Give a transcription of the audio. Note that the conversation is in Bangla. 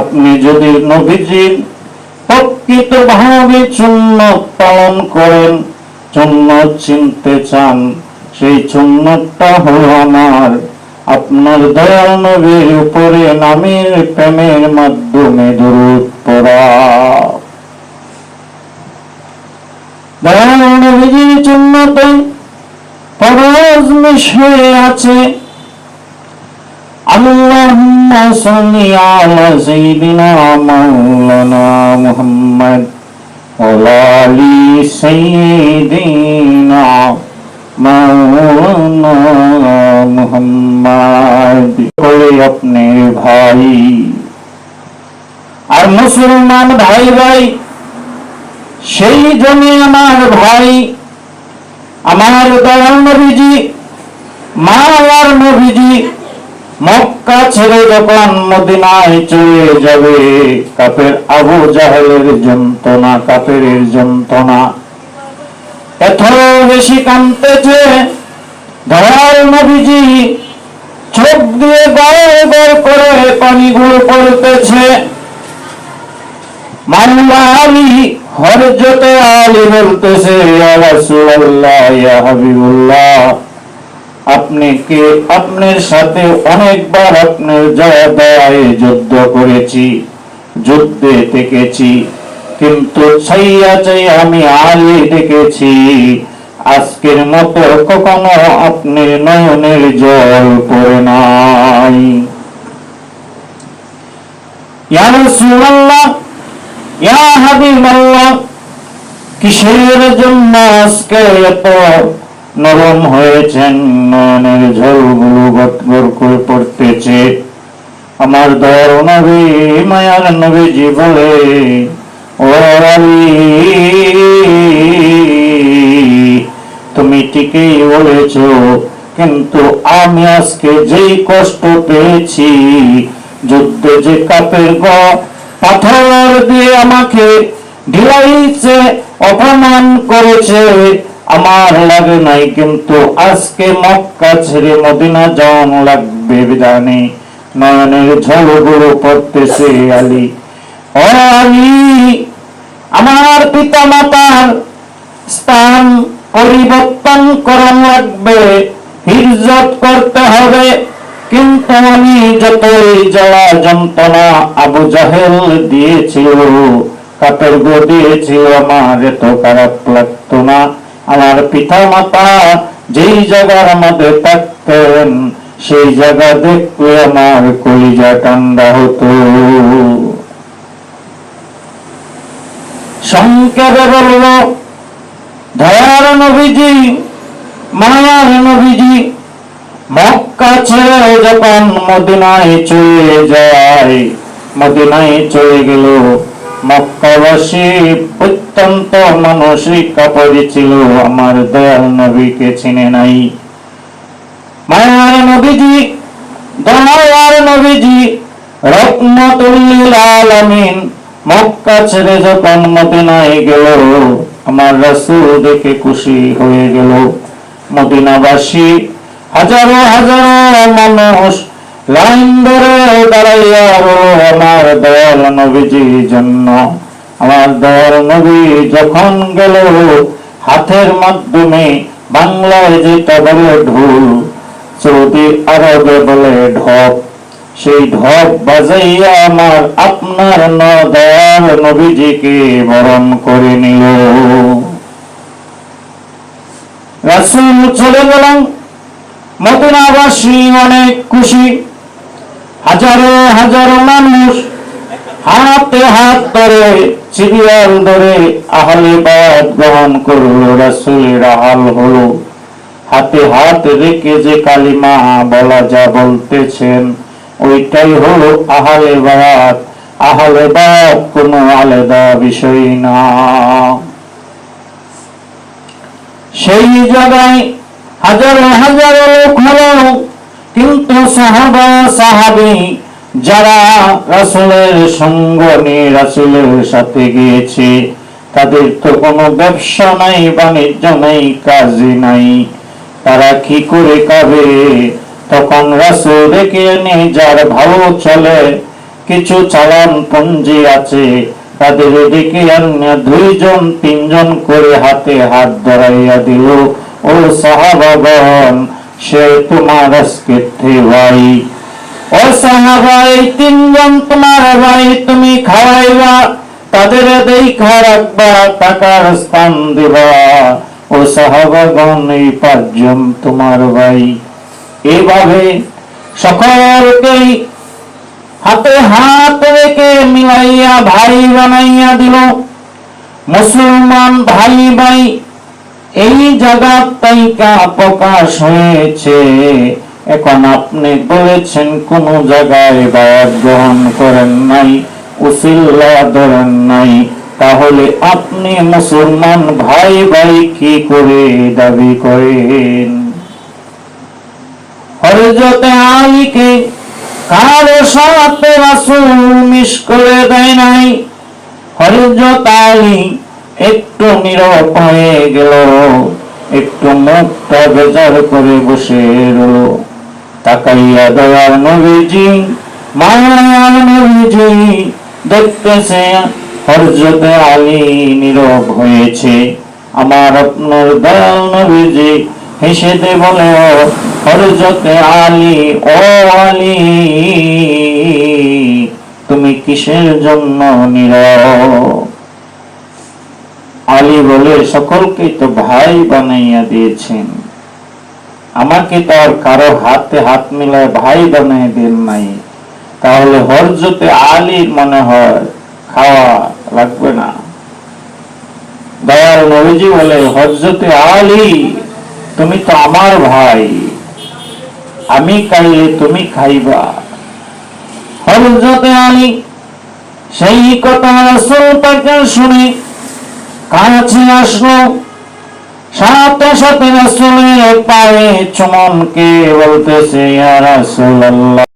আপনি যদি নবীজির প্রকৃত ভাবে সুন্নত পালন করেন সুন্নত চিনতে চান, সেই সুন্নতটা হলো আমার। আপনার দয়াল নবীর উপরে নামের প্রেমের মাধ্যমে দরুদ পড়া। দয়াল নবীজির সুন্নতে ফরজ মিশে আছে। আল্লাহুম্মা সাল্লি আলা সাইয়্যিদিনা মাওলানা মুহাম্মদ ওয়া আলি সাইয়্যিদিনা মাওলানা মুহাম্মদ করে আপনি ভাই। আর মুসলমান ভাই ভাই, সেই জন্য আমার ভাই, আমার দয়াল নবীজি মা আর নবীজি মক্কা ছেড়ে যখন মদিনায় চলে যাবে কাপের আবু জাহেলের যন্ত্রণা কাপের যন্ত্রণা। এত বেশি কাঁদতেছে। দয়াল নবীজি চোখ দিয়ে গড় গড় করে পানিগুলো পড়তেছে মাওলা আলী হরজতে আলী বলতেছে ইয়া হাবিবুল্লাহ। আপনি কে আপনার সাথে অনেকবার আপনার জয় দয়ায় যুদ্ধ করেছি, যুদ্ধে থেকেছি। কিন্তু ছাইয়া চাই আমি আলী দেখেছি আজকের মতো কখনো আপনি নয়নের জল পড়ে নাই। কিসের জন্য আজকে এত নরম হয়েছেন নয়নের ঝলগুলো গটগর করে পড়তেছে। আমার দয়ার নবী, মায়ার নবীজি বলে ও তুমি ঠিকই বলেছ, কিন্তু আমি আজকে যেই কষ্ট পেয়েছি, যুদ্ধে যে কাপের গ পাথর দিয়ে আমাকে ঢিলাইছে, অপমান করেছে আমার লাগে নাই কিন্তু আজকে মক্কা ছেড়ে মদিনা যাওয়ান লাগবে বিধানে। নয়নের ঝলগুলো পড়তেছে আলী। ও আলী, আমার পিতা মাতার স্থান পরিবর্তন করা লাগবে, হিজরত করতে হবে। কিন্তু আমি যতই যাওয়া যন্ত্রণা আবু জাহেল দিয়েছিল কাপের গো দিয়েছিল, আমার এত খারাপ লাগতো না। আমার পিতা মাতা যেই জায়গার মধ্যে থাকতেন, সেই জায়গা দেখলে আমার কলিজা ঠান্ডা হতো। সংক্ষেপে বলল দয়ার নবীজি, মায়ার নবীজি, মক্কা ছেড়ে যখন মদিনায় চলে যায়। মদিনায় চলে গেল মক্কাবাসী। অত্যন্ত মানসিক কাপড়ে ছিল আমার দয়াল নবীকে চিনে নাই। মায়ার নবীজি দয়ার নবীজি আলামিন মক্কা ছেড়ে যখন মদিনায় গেল, আমার দেখে খুশি হয়ে গেল। মদিনাবাসী, হাজারো হাজারো মানুষ লাইন ধরে দাঁড়াইয়া আমার দয়াল নবীজির জন্য। আমার দয়াল নবী যখন গেল, হাতের মাধ্যমে বাংলায় যেটা বলে ঢোল, সৌদি আরবে বলে ঢপ। সেই ঢপ বাজাইয়া আমার আপনার নদয়াল নবীজিকে বরণ করে নিল। রাসূল চলে গেলাম। মদিনাবাসী অনেক খুশি। হাজারো হাজারো মানুষ হাতে হাত ধরে সিরিয়াল ধরে আহলে বাদ গ্রহণ করল রাসূলের আহাল হলো। হাতে হাত রেখে যে কালিমা বলা যা বলতেছেন, ওইটাই হলো আহলে বাদ আহলে বাদ কোনো আলাদা বিষয় না। সেই জায়গায় হাজারো হাজারো লোক হলো, কিন্তু সাহাবা, সাহাবি যারা রাসূলের সঙ্গ নিয়ে রাসূলের সাথে গিয়েছে, তাদের তো কোনো ব্যবসা নাই, বাণিজ্য নাই, কাজই নাই। তারা কি করে কাবে তখন রাসূল ডেকে এনে, যার ভালো চলে, কিছু চালান পঞ্জি আছে, তাদের দিকে অন্য দুইজন, তিনজন করে হাতে হাত ধরাইয়া দিল, ও সাহাবাগণ, সে তোমার আজকে ভাই ও সাহাবাই তিনজন তোমার ভাই তুমি খাওয়াইবা, তাদের দেখা রাখবা টাকার স্থান দিবা। ও সাহাবাগণ এই পাঁচজন তোমার ভাই। এভাবে সকলকেই হাতে হাত রেখে মিলাইয়া ভাই বানাইয়া দিল। মুসলমান ভাই ভাই, এই জায়গার তাইকা প্রকাশ হয়েছে। এখন আপনি বলেছেন, কোন জায়গায় বায়াত গ্রহণ করেন নাই, উসিল্লা ধরেন নাই। তাহলে আপনি মুসলমান ভাই ভাই কি করে দাবি করেন? হরজতে আলীকে কারও সাথে রাসূল মিস করে দেয় নাই। হরজত আলী একটু নীরব হয়ে গেল, একটু মুখটা বেজার করে বসে রইল। হরজতে আলী নীরব হয়েছে। আমার আপনার দয়াল নবীজি বলে হরজতে আলী, ও আলী, তুমি কিসের জন্য নীরব? আলী বলে, সকলকে তো ভাই বানাইয়া দিয়েছেন। আমাকে তো আর কারও হাতে হাত মিলায় ভাই বানাই দেন নাই। তাহলে হরজতে আলীর মনে হয় খাওয়া লাগবে না। দয়াল নবীজি বলে হরজতে আলী, তুমি তো আমার ভাই। আমি খাইলে তুমি খাইবা। হরজতে আলী, সেই কথা রাসূল পাকের শুনে কাছে আসলো। সাথে সাথে রসুলের পায়ে চুমনকে বলতেছে রাসূলুল্লাহ।